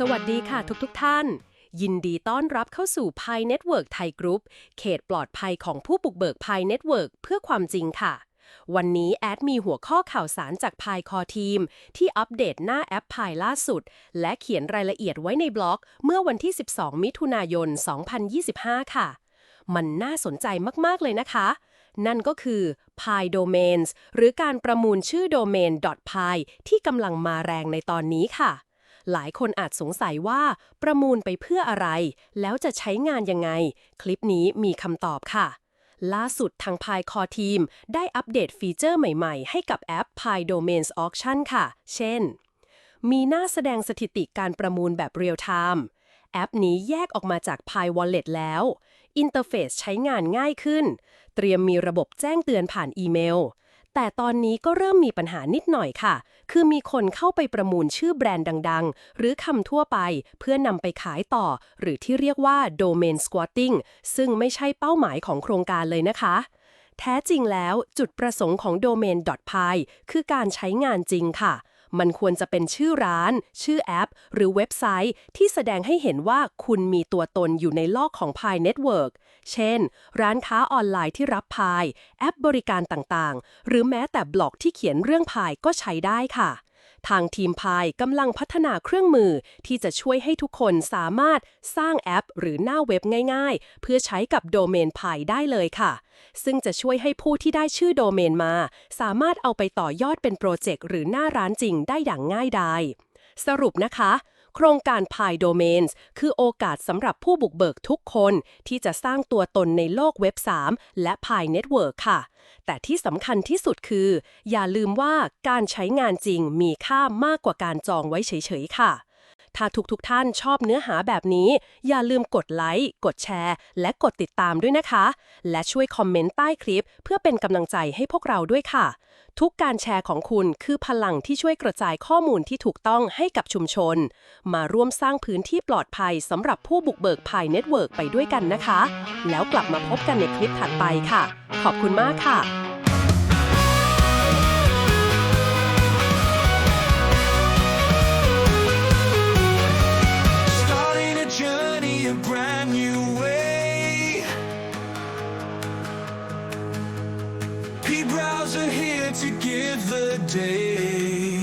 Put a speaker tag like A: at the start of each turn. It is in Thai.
A: สวัสดีค่ะทุกๆทท่าน ยินดีต้อนรับเข้าสู่ Pi Network ไทยกรุ๊ปเขตปลอดภัยของผู้บุกเบิก Pi Network เพื่อความจริงค่ะ วันนี้แอดมีหัวข้อข่าวสารจาก Pi Core Team ที่อัปเดตหน้าแอป Pi ล่าสุด และเขียนรายละเอียดไว้ในบล็อกเมื่อวันที่ 12 มิถุนายน 2025 ค่ะ มันน่าสนใจมากๆเลยนะคะ นั่นก็คือ Pi Domains หรือการประมูลชื่อโดเมน .pi ที่กำลังมาแรงในตอนนี้ค่ะ หลายคนอาจสงสัยว่า ประมูลไปเพื่ออะไร แล้วจะใช้งานยังไง คลิปนี้มีคำตอบค่ะ ล่าสุดทาง Pi Core Team ได้อัปเดตฟีเจอร์ใหม่ๆ ให้กับแอป Pi Domains Auction ค่ะ เช่น มีหน้าแสดงสถิติการประมูลแบบเรียลไทม์แอปนี้แยกออกมาจาก Pi Wallet แล้วอินเทอร์เฟซใช้งานง่ายขึ้น เตรียมมีระบบแจ้งเตือนผ่านอีเมล แต่ตอนนี้ก็เริ่มมีปัญหานิดหน่อยค่ะ คือมีคนเข้าไปประมูลชื่อแบรนด์ดัง ๆ หรือคำทั่วไปเพื่อนำไปขายต่อ หรือที่เรียกว่า domain squatting ซึ่งไม่ใช่เป้าหมายของโครงการเลยนะคะ แท้จริงแล้วจุดประสงค์ของ domain.py คือการใช้งานจริงค่ะ มันควรจะเป็นชื่อร้าน ชื่อแอป หรือเว็บไซต์ ที่แสดงให้เห็นว่าคุณมีตัวตนอยู่ในโลกของพายเน็ตเวิร์กเช่น ร้านค้าออนไลน์ที่รับพายแอปบริการต่างๆ หรือแม้แต่บล็อกที่เขียนเรื่องพายก็ใช้ได้ค่ะ ทางทีมพายกำลังพัฒนาเครื่องมือ ที่จะช่วยให้ทุกคนสามารถสร้างแอป หรือหน้าเว็บง่าย ๆ เพื่อใช้กับโดเมนพายได้เลยค่ะ ซึ่งจะช่วยให้ผู้ที่ได้ชื่อโดเมนมา สามารถเอาไปต่อยอดเป็นโปรเจกต์หรือหน้าร้านจริงได้อย่างง่ายดายสรุปนะคะ โครงการ Pi Domains คือโอกาสสำหรับผู้บุกเบิกทุกคน ที่จะสร้างตัวตนในโลกเว็บ 3 และ Pi Network ค่ะ แต่ที่สำคัญที่สุดคือ อย่าลืมว่าการใช้งานจริงมีค่ามากกว่าการจองไว้เฉยๆค่ะ ถ้าทุกๆทท่านชอบเนื้อหาแบบนี้ อย่าลืมกดไลค์ กดแชร์ และกดติดตามด้วยนะคะ และช่วยคอมเมนต์ใต้คลิป เพื่อเป็นกำลังใจให้พวกเราด้วยค่ะ ทุกการแชร์ของคุณคือพลังที่ช่วยกระจายข้อมูลที่ถูกต้องให้กับชุมชน มาร่วมสร้างพื้นที่ปลอดภัยสำหรับผู้บุกเบิกภายเน็ตเวิร์กไปด้วยกันนะคะ แล้วกลับมาพบกันในคลิปถัดไปค่ะ ขอบคุณมากค่ะ stars are here to give the day.